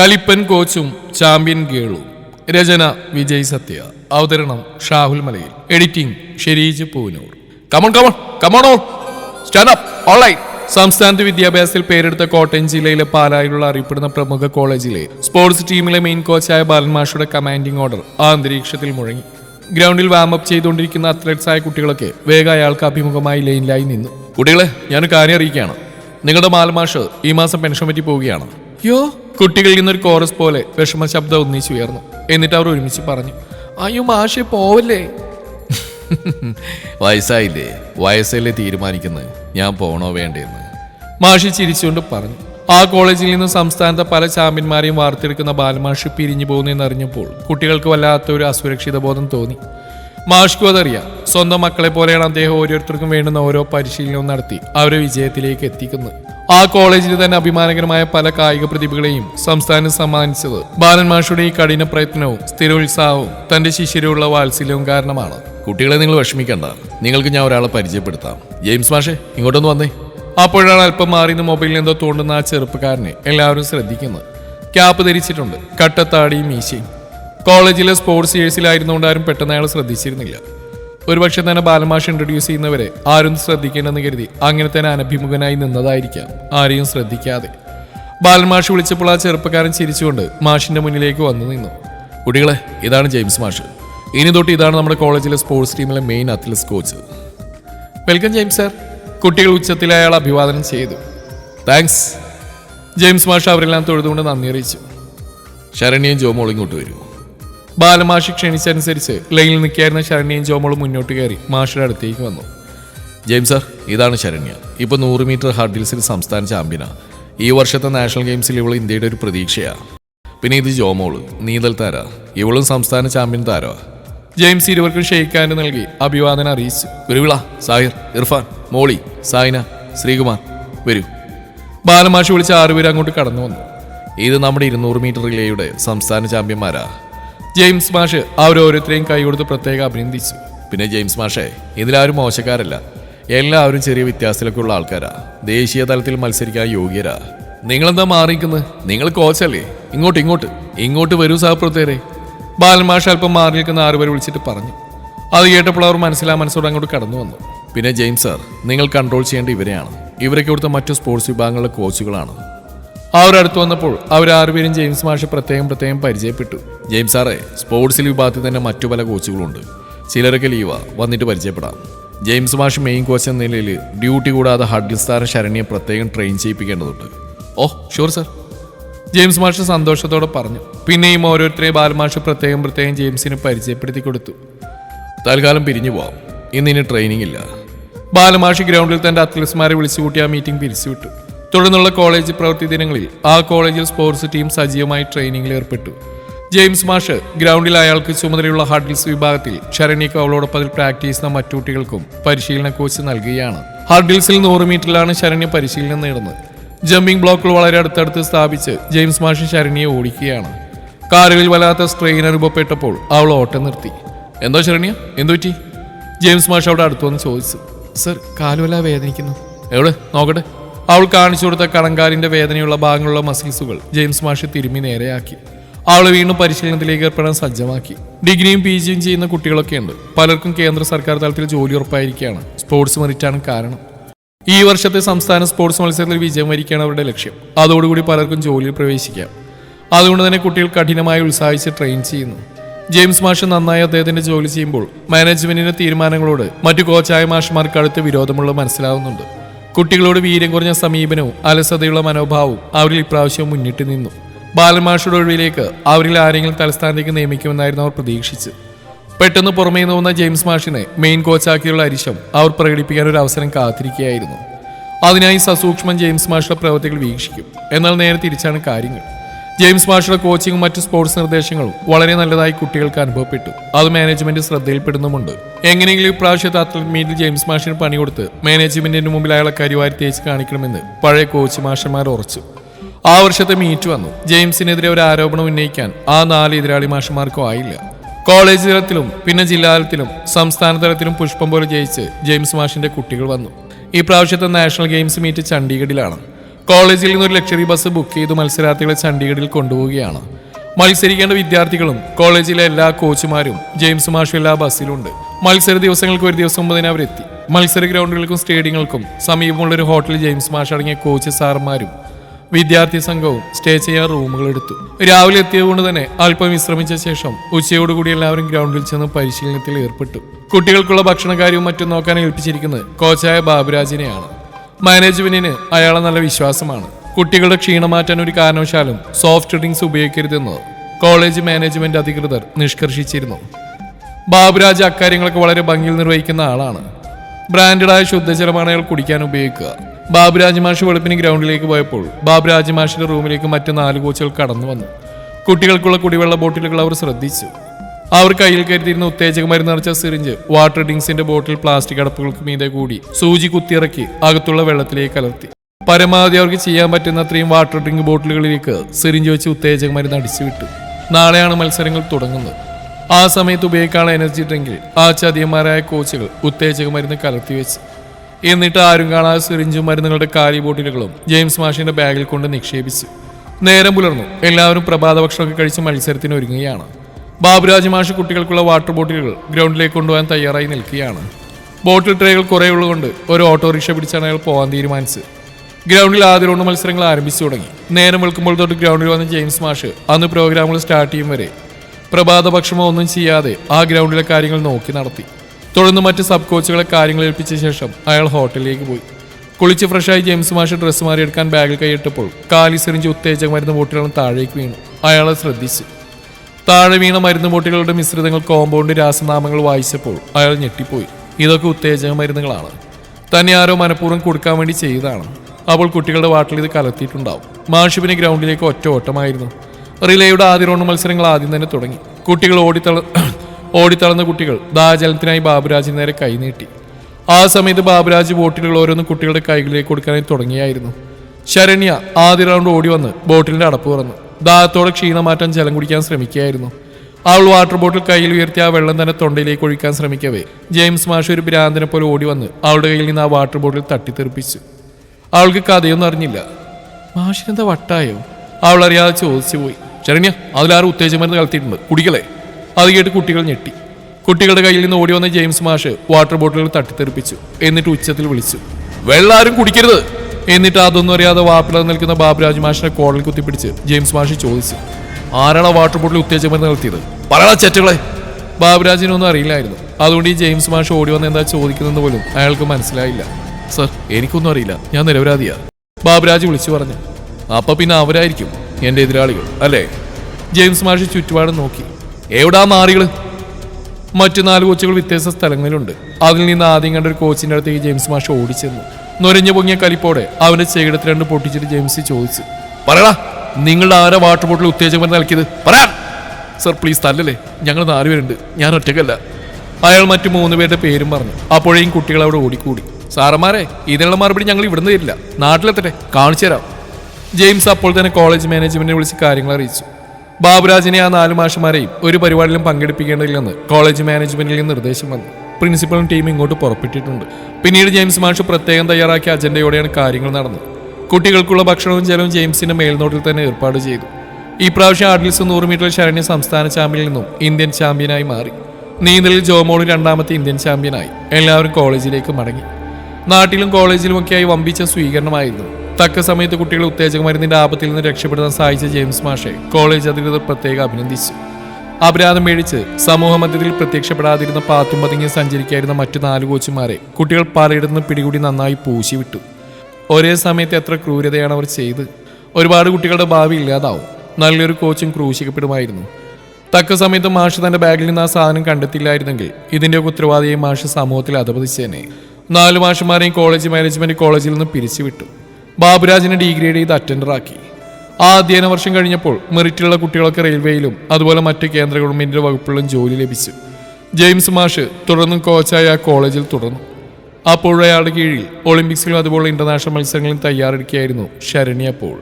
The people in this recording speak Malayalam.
കലിപ്പൻ കോച്ചും ചാമ്പ്യൻ ഗേളും. രചന വിജയ് സത്യ. അവതരണം Shahul Malayil. Editing Shareej Poonoor. Come on come stand up online സംസ്ഥാനത്ത് വിദ്യാഭ്യാസത്തിൽ പേരെടുത്ത കോട്ടയം ജില്ലയിലെ പാലായിലുള്ള അറിയപ്പെടുന്ന പ്രമുഖ കോളേജിലെ സ്പോർട്സ് ടീമിലെ മെയിൻ കോച്ചായ ബാലൻ മാഷുടെ കമാൻഡിംഗ് ഓർഡർ ആ അന്തരീക്ഷത്തിൽ മുഴങ്ങി. ഗ്രൗണ്ടിൽ വാമപ്പ് ചെയ്തുകൊണ്ടിരിക്കുന്ന അത്ലറ്റ്സ് ആയ കുട്ടികളൊക്കെ വേഗം അയാൾക്ക് അഭിമുഖമായി ലൈനിലായി നിന്നു. കുട്ടികളെ ഞാൻ കാര്യം അറിയിക്കുകയാണ്. നിങ്ങളുടെ ബാലമാഷ് ഈ മാസം പെൻഷൻ പറ്റി പോവുകയാണ്. യോ കുട്ടികളിൽ നിന്നൊരു കോറസ് പോലെ വിഷമ ശബ്ദം ഒന്നിച്ചുയർന്നു എന്നിട്ട് അവർ ഒരുമിച്ച് പറഞ്ഞു അയ്യോ മാഷെ പോവല്ലേ? വയസ്സായില്ലേ? വയസ്സല്ലേ തീരുമാനിക്കുന്നത്? ഞാൻ പോണോ വേണ്ടേന്ന്? മാഷി ചിരിച്ചുകൊണ്ട് പറഞ്ഞു ആ കോളേജിൽ നിന്ന് സംസ്ഥാനത്തെ പല ചാമ്പ്യന്മാരെയും വാർത്തെടുക്കുന്ന ബാലമാഷ് പിരിഞ്ഞു പോകുന്നെന്നറിഞ്ഞപ്പോൾ കുട്ടികൾക്ക് വല്ലാത്ത ഒരു അസുരക്ഷിത ബോധം തോന്നി. മാഷ്ക്കും അതറിയാം സ്വന്തം മക്കളെ പോലെയാണ് അദ്ദേഹം ഓരോരുത്തർക്കും വേണ്ടുന്ന ഓരോ പരിശീലനവും നടത്തി അവരെ വിജയത്തിലേക്ക് എത്തിക്കുന്നത്. ആ കോളേജിൽ തന്നെ അഭിമാനകരമായ പല കായിക പ്രതിഭകളെയും സംസ്ഥാനം സമ്മാനിച്ചത് ബാലൻ മാഷുടെ ഈ കഠിന പ്രയത്നവും സ്ഥിരോത്സാഹവും തന്റെ ശിഷ്യരുള്ള വാത്സല്യവും കാരണമാണ്. കുട്ടികളെ നിങ്ങൾ വിഷമിക്കണ്ട. നിങ്ങൾക്ക് ഞാൻ ഒരാളെ പരിചയപ്പെടുത്താം. ജെയിംസ് മാഷെ ഇങ്ങോട്ടൊന്ന് വന്നേ. അപ്പോഴാണ് അല്പം മാറി നിന്ന് മൊബൈലിൽ എന്തോ തോണ്ടുന്ന ആ ചെറുപ്പക്കാരനെ എല്ലാവരും ശ്രദ്ധിക്കുന്നത്. ക്യാപ്പ് ധരിച്ചിട്ടുണ്ട്. കട്ടത്താടിയും മീശയും. കോളേജിലെ സ്പോർട്സ് ഇയേഴ്സിലായിരുന്നുകൊണ്ട് ആരും പെട്ടെന്ന് അയാൾ ശ്രദ്ധിച്ചിരുന്നില്ല. ഒരുപക്ഷെ തന്നെ ബാലമാഷ് ഇൻട്രൊഡ്യൂസ് ചെയ്യുന്നവരെ ആരും ശ്രദ്ധിക്കേണ്ടെന്ന് കരുതി അങ്ങനെ തന്നെ അനഭിമുഖനായി നിന്നതായിരിക്കാം. ആരെയും ശ്രദ്ധിക്കാതെ. ബാലമാഷ് വിളിച്ചപ്പോൾ ആ ചെറുപ്പക്കാരൻ ചിരിച്ചുകൊണ്ട് മാഷിന്റെ മുന്നിലേക്ക് വന്നു നിന്നു. കുട്ടികളെ ഇതാണ് ജെയിംസ് മാഷ്. ഇനി തൊട്ട് ഇതാണ് നമ്മുടെ കോളേജിലെ സ്പോർട്സ് ടീമിലെ main athletes coach welcome James sir കുട്ടികൾ ഉച്ചത്തിൽ അയാൾ അഭിവാദനം ചെയ്തു. താങ്ക്സ് ജെയിംസ് മാഷ് അവരെല്ലാം തൊഴുതുകൊണ്ട് നന്ദി അറിയിച്ചു. ശരണ്യയും ജോമോളിങ്ങോട്ട് ഇങ്ങോട്ട് ബാലമാഷി ക്ഷണിച്ചനുസരിച്ച് ലൈനിൽ നിൽക്കായിരുന്ന ശരണ്യയും ജോമോളും മുന്നോട്ട് കയറി മാഷിയുടെ അടുത്തേക്ക് വന്നു. ജെയിംസ് സാർ ഇതാണ് ശരണ്യ. ഇപ്പൊ നൂറ് മീറ്റർ ഹാർഡിൽസിൽ സംസ്ഥാന ചാമ്പ്യനാണ് ഈ വർഷത്തെ നാഷണൽ ഗെയിംസിൽ ഇവൾ ഇന്ത്യയുടെ ഒരു പ്രതീക്ഷയാണ് പിന്നെ ഇത് ജോമോൾ നീന്തൽ താര. ഇവളും സംസ്ഥാന ചാമ്പ്യൻ താരമാ ജെയിംസ് ഇരുവർക്കും ഷെയ്ഖാന്റെ നൽകി അഭിവാദനം അറിയിച്ചു. ഗുരുവിള സാഹിർ ഇർഫാൻ മോളി സായിന ശ്രീകുമാർ വരൂ. ബാലമാഷി വിളിച്ച ആറുപേര് അങ്ങോട്ട് കടന്നു വന്നു. ഇത് നമ്മുടെ ഇരുന്നൂറ് മീറ്റർ റിലേയുടെ സംസ്ഥാന ചാമ്പ്യന്മാരാ. ജെയിംസ് മാഷ് അവരോരോരുത്തരെയും കൈ കൊടുത്ത് പ്രത്യേകം അഭിനന്ദിച്ചു. പിന്നെ ജെയിംസ് മാഷേ ഇതിലാരും മോശക്കാരല്ല. എല്ലാവരും ചെറിയ വ്യത്യാസത്തിലൊക്കെ ഉള്ള ആൾക്കാരാ. ദേശീയ തലത്തിൽ മത്സരിക്കാൻ യോഗ്യരാ. നിങ്ങളെന്താ മാറിക്കുന്നത് നിങ്ങൾ കോച്ചല്ലേ? ഇങ്ങോട്ട് ഇങ്ങോട്ട്. ഇങ്ങോട്ട് വരൂ സഹപ്രവർത്തകരെ ബാലമാഷ് അല്പം മാറി നിൽക്കുന്ന ആറുപേരെ വിളിച്ചിട്ട് പറഞ്ഞു. അത് കേട്ടപ്പോൾ അവർ മനസ്സിലാ മനസ്സോടെ അങ്ങോട്ട് കടന്നു വന്നു. പിന്നെ ജെയിംസ് സാർ നിങ്ങൾ കൺട്രോൾ ചെയ്യേണ്ട ഇവരെയാണ്. ഇവരൊക്കെ ഇവിടുത്തെ മറ്റു സ്പോർട്സ് വിഭാഗങ്ങളിലെ കോച്ചുകളാണ് അവർ അടുത്ത് വന്നപ്പോൾ അവർ ആറുപേരും ജെയിംസ് മാഷ് പ്രത്യേകം പ്രത്യേകം പരിചയപ്പെട്ടു. ജെയിംസ് സാറേ സ്പോർട്സിൽ വിഭാഗത്തിൽ തന്നെ മറ്റു പല കോച്ചുകളുണ്ട്. ചിലരൊക്കെ ലീവാ വന്നിട്ട് പരിചയപ്പെടാം. ജെയിംസ് മാഷ് മെയിൻ കോച്ച് എന്ന നിലയിൽ ഡ്യൂട്ടി കൂടാതെ ഹഡിൽ സ്റ്റാർ ശരണിയെ പ്രത്യേകം ട്രെയിൻ ചെയ്യിപ്പിക്കേണ്ടതുണ്ട്. ഓ ഷുവർ സർ ജെയിംസ് മാഷ് സന്തോഷത്തോടെ പറഞ്ഞു. പിന്നെയും ഓരോരുത്തരെയും ബാലമാഷ് പ്രത്യേകം പ്രത്യേകം ജെയിംസിന് പരിചയപ്പെടുത്തി കൊടുത്തു. തൽക്കാലം പിരിഞ്ഞു പോവാം. ഇന്നിനി ട്രെയിനിങ് ഇല്ല. ബാലമാഷ് ഗ്രൗണ്ടിൽ തന്റെ അത്ലറ്റ്സ്മാരെ വിളിച്ചുകൂട്ടി ആ മീറ്റിംഗ് പിരിച്ചുവിട്ടു. തുടർന്നുള്ള കോളേജ് പ്രവൃത്തി ദിനങ്ങളിൽ ആ കോളേജിൽ സ്പോർട്സ് ടീം സജീവമായി ട്രെയിനിങ്ങിൽ ഏർപ്പെട്ടു. ജെയിംസ് മാഷ് ഗ്രൗണ്ടിൽ അയാൾക്ക് ചുമതലയുള്ള ഹഡിൽസ് വിഭാഗത്തിൽ ഷരണി അവളോടൊപ്പം അതിൽ പ്രാക്ടീസ് ചെയ്യുന്ന മറ്റു കുട്ടികൾക്കും പരിശീലന കോച്ച് നൽകുകയാണ്. ഹഡിൽസിൽ നൂറ് മീറ്ററിലാണ് ശരണ്യ പരിശീലനം നേടുന്നത്. ജമ്പിംഗ് ബ്ലോക്കുകൾ വളരെ അടുത്തടുത്ത് സ്ഥാപിച്ച് ജെയിംസ് മാഷ് ശരണിയെ ഓടിക്കുകയാണ്. കാലുകളിൽ വല്ലാത്ത സ്ട്രെയിൻ അനുഭവപ്പെട്ടപ്പോൾ അവൾ ഓട്ടം നിർത്തി. എന്തോ ശരണ്യ? എന്തു പറ്റി? ജെയിംസ് മാഷ് അവിടെ അടുത്തു വന്ന് ചോദിച്ചു. സർ കാലുവല്ല വേദനിക്കുന്നു. എവിടെ? നോക്കട്ടെ. അവൾ കാണിച്ചു കൊടുത്ത കണങ്കാലിന്റെ വേദനയുള്ള ഭാഗങ്ങളുള്ള മസിൽസുകൾ ജെയിംസ് മാഷ് തിരുമ്മി നേരെയാക്കി. അവൾ വീണ്ടും പരിശീലനത്തിലേക്ക് ഏർപ്പെടാൻ സജ്ജമാക്കി. ഡിഗ്രിയും പി ജിയും ചെയ്യുന്ന കുട്ടികളൊക്കെ ഉണ്ട്. പലർക്കും കേന്ദ്ര സർക്കാർ തലത്തിൽ ജോലി ഉറപ്പായിരിക്കുകയാണ്. സ്പോർട്സ് മെറിറ്റാണ് കാരണം. ഈ വർഷത്തെ സംസ്ഥാന സ്പോർട്സ് മത്സരത്തിൽ വിജയം വരിക്കുകയാണ് അവരുടെ ലക്ഷ്യം. അതോടുകൂടി പലർക്കും ജോലിയിൽ പ്രവേശിക്കാം. അതുകൊണ്ട് തന്നെ കുട്ടികൾ കഠിനമായി ഉത്സാഹിച്ച് ട്രെയിൻ ചെയ്യുന്നു. ജെയിംസ് മാഷ് നന്നായി അദ്ദേഹത്തിന്റെ ജോലി ചെയ്യുമ്പോൾ മാനേജ്മെന്റിന്റെ തീരുമാനങ്ങളോട് മറ്റു കോച്ചായ മാഷ്മാർക്ക് അടുത്ത് വിരോധമുള്ള മനസ്സിലാവുന്നുണ്ട്. കുട്ടികളോട് വീര്യം കുറഞ്ഞ സമീപനവും അലസതയുള്ള മനോഭാവവും അവരിൽ ഇപ്രാവശ്യം മുന്നിട്ട് നിന്നു. ബാലമാഷയുടെ ഒഴിവിലേക്ക് അവരിൽ ആരെങ്കിലും തലസ്ഥാനത്തേക്ക് നിയമിക്കുമെന്നായിരുന്നു അവർ പ്രതീക്ഷിച്ച് പെട്ടെന്ന് പുറമേ നിന്ന് ജെയിംസ് മാഷിനെ മെയിൻ കോച്ചാക്കിയുള്ള അരിശം അവർ പ്രകടിപ്പിക്കാൻ ഒരു അവസരം കാത്തിരിക്കുകയായിരുന്നു. അതിനായി സസൂക്ഷ്മം ജെയിംസ് മാഷിയുടെ പ്രവൃത്തികൾ വീക്ഷിക്കും. എന്നാൽ നേരെ തിരിച്ചാണ് കാര്യങ്ങൾ. ജെയിംസ് മാർഷൽ കോച്ചിങ്ങും മറ്റ് സ്പോർട്സ് നിർദ്ദേശങ്ങളും വളരെ നല്ലതായി കുട്ടികൾക്ക് അനുഭവപ്പെട്ടു. അത് മാനേജ്മെന്റ് ശ്രദ്ധയിൽപ്പെടുന്നുമുണ്ട്. എങ്ങനെയെങ്കിലും ഇപ്രാവശ്യത്തെ അത്ലറ്റ് മീറ്റിൽ ജെയിംസ് മാഷിന് പണി കൊടുത്ത് മാനേജ്മെന്റിന് മുമ്പിൽ അയാളെ കരിവാരി തേച്ച് കാണിക്കണമെന്ന് പഴയ കോച്ച് മാഷന്മാർ ഉറച്ചു. ആ വർഷത്തെ മീറ്റ് വന്നു. ജെയിംസിനെതിരെ ഒരു ആരോപണം ഉന്നയിക്കാൻ ആ നാല് എതിരാളി മാഷന്മാർക്കും ആയില്ല. കോളേജ് തലത്തിലും പിന്നെ ജില്ലാ തലത്തിലും സംസ്ഥാന തലത്തിലും പുഷ്പം പോലെ ജയിച്ച് ജെയിംസ് മാഷിന്റെ കുട്ടികൾ വന്നു. ഈ പ്രാവശ്യത്തെ നാഷണൽ ഗെയിംസ് മീറ്റ് ചണ്ഡീഗഡിലാണ്. കോളേജിൽ നിന്ന് ഒരു ലക്ഷറി ബസ് ബുക്ക് ചെയ്ത് മത്സരാർത്ഥികളെ ചണ്ഡീഗഡിൽ കൊണ്ടുപോവുകയാണ്. മത്സരിക്കേണ്ട വിദ്യാർത്ഥികളും കോളേജിലെ എല്ലാ കോച്ചുമാരും ജെയിംസ് മാഷും എല്ലാ ബസ്സിലുണ്ട്. മത്സര ദിവസങ്ങൾക്ക് ഒരു ദിവസം മുമ്പ് തന്നെ അവരെത്തി. മത്സര ഗ്രൗണ്ടുകൾക്കും സ്റ്റേഡിയങ്ങൾക്കും സമീപമുള്ള ഒരു ഹോട്ടൽ ജെയിംസ് മാഷ് അടങ്ങിയ കോച്ച് സാർമാരും വിദ്യാർത്ഥി സംഘവും സ്റ്റേ ചെയ്യാൻ റൂമുകൾ എടുത്തു. രാവിലെ എത്തിയതുകൊണ്ട് തന്നെ അല്പം വിശ്രമിച്ച ശേഷം ഉച്ചയോടുകൂടി എല്ലാവരും ഗ്രൗണ്ടിൽ ചെന്ന് പരിശീലനത്തിൽ ഏർപ്പെട്ടു. കുട്ടികൾക്കുള്ള ഭക്ഷണകാര്യവും മറ്റും നോക്കാൻ ഏൽപ്പിച്ചിരിക്കുന്നത് കോച്ചായ ബാബുരാജിനെയാണ്. മാനേജ്മെന്റിന് അയാളെ നല്ല വിശ്വാസമാണ്. കുട്ടികളുടെ ക്ഷീണം മാറ്റാൻ ഒരു കാരണവശാലും സോഫ്റ്റ് ഡ്രിങ്ക്സ് ഉപയോഗിക്കരുതെന്ന് കോളേജ് മാനേജ്മെന്റ് അധികൃതർ നിഷ്കർഷിച്ചിരുന്നു. ബാബുരാജ് അക്കാര്യങ്ങളൊക്കെ വളരെ ഭംഗിയിൽ നിർവഹിക്കുന്ന ആളാണ്. ബ്രാൻഡഡായ ശുദ്ധജലമാണ് അയാൾ കുടിക്കാൻ ഉപയോഗിക്കുക. ബാബുരാജ് മാഷ് വെളുപ്പിന് ഗ്രൗണ്ടിലേക്ക് പോയപ്പോൾ ബാബുരാജ് മാഷിന്റെ റൂമിലേക്ക് മറ്റു നാല് കോച്ചുകൾ കടന്നു വന്നു. കുട്ടികൾക്കുള്ള കുടിവെള്ള ബോട്ടിലുകൾ അവർ ശ്രദ്ധിച്ചു. അവർ കയ്യിൽ കരുതിയിരുന്ന ഉത്തേജക മരുന്ന് നിറച്ച സിറിഞ്ച് വാട്ടർ ഡ്രിങ്ക്സിന്റെ ബോട്ടിൽ പ്ലാസ്റ്റിക് അടപ്പുകൾക്ക് മീതെ കൂടി സൂചി കുത്തിയിറക്കി അകത്തുള്ള വെള്ളത്തിലേക്ക് കലർത്തി പരമാവധി അവർക്ക് ചെയ്യാൻ പറ്റുന്ന അത്രയും വാട്ടർ ഡ്രിങ്ക് ബോട്ടിലുകളിലേക്ക് സിറിഞ്ച് വെച്ച് ഉത്തേജക മരുന്ന് അടിച്ചു വിട്ടു നാളെയാണ് മത്സരങ്ങൾ തുടങ്ങുന്നത്. ആ സമയത്ത് ഉപയോഗിക്കാനുള്ള എനർജി ഡ്രിങ്കിൽ ആ ചതിയന്മാരായ കോച്ചുകൾ ഉത്തേജക മരുന്ന് കലർത്തി വെച്ച്. എന്നിട്ട് ആരും കാണാതെ സിറിഞ്ചും മരുന്നുകളുടെ കാലി ബോട്ടിലുകളും ജെയിംസ് മാഷിന്റെ ബാഗിൽ കൊണ്ട് നിക്ഷേപിച്ചു. നേരം പുലർന്നു. എല്ലാവരും പ്രഭാത ഭക്ഷണമൊക്കെ കഴിച്ച് മത്സരത്തിന് ഒരുങ്ങുകയാണ്. ബാബുരാജ് മാഷ് കുട്ടികൾക്കുള്ള വാട്ടർ ബോട്ടിലുകൾ ഗ്രൗണ്ടിലേക്ക് കൊണ്ടുപോകാൻ തയ്യാറായി നിൽക്കുകയാണ്. ബോട്ടിൽ ട്രേകൾ കുറേ ഉള്ളതുകൊണ്ട് ഒരു ഓട്ടോറിക്ഷ പിടിച്ചാണ് അയാൾ പോകാൻ തീരുമാനിച്ചത്. ഗ്രൗണ്ടിൽ ആദ്യ റൗണ്ട് മത്സരങ്ങൾ ആരംഭിച്ചു തുടങ്ങി. നേരം വെളുക്കുമ്പോൾ തൊട്ട് ഗ്രൗണ്ടിൽ വന്ന ജെയിംസ് മാഷ് അന്ന് പ്രോഗ്രാമുകൾ സ്റ്റാർട്ട് ചെയ്യും വരെ പ്രഭാതപക്ഷമോ ഒന്നും ചെയ്യാതെ ആ ഗ്രൗണ്ടിലെ കാര്യങ്ങൾ നോക്കി നടത്തി. തുടർന്ന് മറ്റ് സബ് കോച്ചുകളെ കാര്യങ്ങൾ ഏൽപ്പിച്ച ശേഷം അയാൾ ഹോട്ടലിലേക്ക് പോയി. കുളിച്ച് ഫ്രഷായി ജെയിംസ് മാഷ് ഡ്രസ്സ് മാറിയെടുക്കാൻ ബാഗിൽ കൈയിട്ടപ്പോൾ കാലി സിറിഞ്ച് ഉത്തേജക മരുന്ന് ബോട്ടികളും താഴേക്ക് വീണു. അയാളെ ശ്രദ്ധിച്ചു. താഴെ വീണ മരുന്ന് ബോട്ടികളുടെ മിശ്രിതങ്ങൾ കോമ്പൗണ്ട് രാസനാമങ്ങൾ വായിച്ചപ്പോൾ അയാൾ ഞെട്ടിപ്പോയി. ഇതൊക്കെ ഉത്തേജക മരുന്നുകളാണ്. തന്നെ ആരോ മനഃപൂർവം കൊടുക്കാൻ വേണ്ടി ചെയ്തതാണ്. അപ്പോൾ കുട്ടികളുടെ വാട്ടിൽ ഇത് കലർത്തിയിട്ടുണ്ടാവും. മാഷിപ്പിന് ഗ്രൗണ്ടിലേക്ക് ഒറ്റ ഓട്ടമായിരുന്നു. റിലേയുടെ ആദ്യ റൗണ്ട് മത്സരങ്ങൾ ആദ്യം തന്നെ തുടങ്ങി. കുട്ടികൾ ഓടിത്തള ഓടിത്തളർന്ന കുട്ടികൾ ദാജലത്തിനായി ബാബുരാജിന് നേരെ കൈനീട്ടി ആ സമയത്ത് ബാബുരാജ് ബോട്ടിലുകൾ ഓരോന്നും കുട്ടികളുടെ കൈകളിലേക്ക് കൊടുക്കാനായി തുടങ്ങിയായിരുന്നു. ശരണ്യ ആദ്യ റൗണ്ട് ഓടി വന്ന് ബോട്ടിലിന്റെ അടപ്പ് തുറന്നു. ദാഹത്തോടെ ക്ഷീണം മാറ്റാൻ ജലം കുടിക്കാൻ ശ്രമിക്കുകയായിരുന്നു. അവൾ വാട്ടർ ബോട്ടിൽ കയ്യിൽ ഉയർത്തി ആ വെള്ളം തന്നെ തൊണ്ടയിലേക്ക് ഒഴിക്കാൻ ശ്രമിക്കവേ. ജെയിംസ് മാഷ് ഒരു ഭ്രാന്തനെ പോലെ ഓടി വന്ന് അവളുടെ കയ്യിൽ നിന്ന് ആ വാട്ടർ ബോട്ടിൽ തട്ടിത്തെറിപ്പിച്ചു. അവൾക്ക് കഥയൊന്നും അറിഞ്ഞില്ല. മാഷിനെന്താ വട്ടായോ? അവൾ അറിയാതെ ചോദിച്ചു പോയി. ശരണ്യ അതിലാരും ഉത്തേജമരുന്ന് കളത്തിയിട്ടുണ്ട് കുടികളെ അത് കേട്ട് കുട്ടികൾ ഞെട്ടി. കുട്ടികളുടെ കയ്യിൽ നിന്ന് ഓടി വന്ന ജെയിംസ് മാഷ് വാട്ടർ ബോട്ടിലുകൾ തട്ടിത്തെറിപ്പിച്ചു. എന്നിട്ട് ഉച്ചത്തിൽ വിളിച്ചു. വെള്ളാരും കുടിക്കരുത്. എന്നിട്ട് അതൊന്നും അറിയാതെ വാപ്പിള നിൽക്കുന്ന ബാബുരാജ് മാഷിനെ കോടൽ കുത്തിപ്പിടിച്ച് ജെയിംസ് മാഷി ചോദിച്ചു. ആരാണ് വാട്ടർ ബോട്ടിൽ ഉത്തേജമരുന്ന് നിർത്തിയത് പറയണ ചെറ്റുകളെ. ബാബുരാജിനൊന്നും അറിയില്ലായിരുന്നു. അതുകൊണ്ട് ഈ ജെയിംസ് മാഷ് ഓടി വന്ന് എന്താ ചോദിക്കുന്നത് പോലും അയാൾക്ക് മനസ്സിലായില്ല. സർ എനിക്കൊന്നും അറിയില്ല. ഞാൻ നിരപരാധിയാ. ബാബുരാജ് വിളിച്ചു പറഞ്ഞു. അപ്പൊ പിന്നെ അവരായിരിക്കും എന്റെ എതിരാളികൾ അല്ലേ? ജെയിംസ് മാഷ് ചുറ്റുപാടും നോക്കി. എവിടാ മാറികൾ? മറ്റു നാല് കോച്ചുകൾ വ്യത്യസ്ത സ്ഥലങ്ങളിലുണ്ട്. അതിൽ നിന്ന് ആദ്യം കണ്ട ഒരു കോച്ചിന്റെ അടുത്തേക്ക് ജെയിംസ് മാഷ് ഓടിച്ചെന്നു നൊരഞ്ഞു പൊങ്ങിയ കലിപ്പോടെ അവന്റെ ചെകിടത്ത് രണ്ട് പൊട്ടിച്ചിട്ട് ജെയിംസ് ചോദിച്ചു പറയടാ നിങ്ങളുടെ ആരാ വാട്ടർ ബോട്ടിൽ ഉത്തേജകം നൽകിയത് പറയാൻ സർ പ്ലീസ് തല്ലല്ലേ ഞങ്ങൾ നാലുപേരുണ്ട് ഞാൻ ഒറ്റക്കല്ല അയാൾ മറ്റു മൂന്ന് പേരുടെ പേരും പറഞ്ഞു. അപ്പോഴേയും കുട്ടികൾ അവിടെ ഓടിക്കൂടി. സാറന്മാരെ ഇതിനുള്ള മറുപടി ഞങ്ങൾ ഇവിടുന്ന് തരില്ല നാട്ടിലെത്തട്ടെ കാണിച്ചു തരാം. ജെയിംസ് അപ്പോൾ തന്നെ കോളേജ് മാനേജ്മെന്റിനെ വിളിച്ച് കാര്യങ്ങൾ അറിയിച്ചു. ബാബുരാജിനെ ആ നാല് മാഷമാരെയും ഒരു പരിപാടിയിലും പങ്കെടുപ്പിക്കേണ്ടതില്ലെന്ന് കോളേജ് മാനേജ്മെന്റിൽ നിന്ന് നിർദ്ദേശം വന്നു. പ്രിൻസിപ്പലും ടീം ഇങ്ങോട്ട് പുറപ്പെട്ടിട്ടുണ്ട്. പിന്നീട് ജെയിംസ് മാഷ് പ്രത്യേകം തയ്യാറാക്കിയ അജണ്ടയോടെയാണ് കാര്യങ്ങൾ നടന്നത്. കുട്ടികൾക്കുള്ള ഭക്ഷണവും ജലവും ജെയിംസിന്റെ മേൽനോട്ടിൽ തന്നെ ഏർപ്പാട് ചെയ്തു. ഈ പ്രാവശ്യം ആഡ്ലിസ് നൂറ് മീറ്റർ ശരണ്യ സംസ്ഥാന ചാമ്പ്യനിൽ നിന്നും ഇന്ത്യൻ ചാമ്പ്യനായി മാറി. നീന്തലിൽ ജോമോളി രണ്ടാമത്തെ ഇന്ത്യൻ ചാമ്പ്യനായി. എല്ലാവരും കോളേജിലേക്ക് മടങ്ങി. നാട്ടിലും കോളേജിലുമൊക്കെയായി വമ്പിച്ച സ്വീകരണമായിരുന്നു. തക്ക സമയത്ത് കുട്ടികളെ ഉത്തേജക മരുന്നിന്റെ ആപത്തിൽ നിന്ന് രക്ഷപ്പെടുത്താൻ സഹായിച്ച ജെയിംസ് മാഷെ കോളേജ് അധികൃതർ പ്രത്യേകം അഭിനന്ദിച്ചു. അപരാധം മേടിച്ച് സമൂഹ മധ്യത്തിൽ പ്രത്യക്ഷപ്പെടാതിരുന്ന പാത്തും പതുങ്ങി സഞ്ചരിക്കായിരുന്ന മറ്റു നാല് കോച്ചുമാരെ കുട്ടികൾ പലയിടത്തുനിന്ന് പിടികൂടി നന്നായി പൂശി വിട്ടു ഒരേ സമയത്ത് എത്ര ക്രൂരതയാണ് അവർ ചെയ്ത്. ഒരുപാട് കുട്ടികളുടെ ഭാവി ഇല്ലാതാവും. നല്ലൊരു കോച്ചും ക്രൂശിക്കപ്പെടുമായിരുന്നു. തക്ക സമയത്ത് മാഷ് തന്റെ ബാഗിൽ നിന്ന് ആ സാധനം കണ്ടെത്തില്ലായിരുന്നെങ്കിൽ ഇതിന്റെയൊക്കെ ഉത്തരവാദിയെ മാഷ് സമൂഹത്തിൽ അധപതിച്ചേനെ. നാല് മാഷുമാരെയും കോളേജ് മാനേജ്മെന്റ് കോളേജിൽ നിന്ന് പിരിച്ചുവിട്ടു. ബാബുരാജിനെ ഡിഗ്രേഡ് ചെയ്ത് അറ്റൻഡറാക്കി ആ അധ്യയന വർഷം കഴിഞ്ഞപ്പോൾ മെറിറ്റുള്ള കുട്ടികൾക്ക് റെയിൽവേയിലും അതുപോലെ മറ്റ് കേന്ദ്ര ഗവൺമെന്റിന്റെ വകുപ്പുകളിലും ജോലി ലഭിച്ചു. ജെയിംസ് മാഷ് തുടർന്നും കോച്ചായ ആ കോളേജിൽ തുടർന്നു. അപ്പോഴയാളുടെ കീഴിൽ ഒളിമ്പിക്സിലും അതുപോലെ ഇന്റർനാഷണൽ മത്സരങ്ങളിലും തയ്യാറെടുക്കുകയായിരുന്നു ശരണ്യ പോൾ.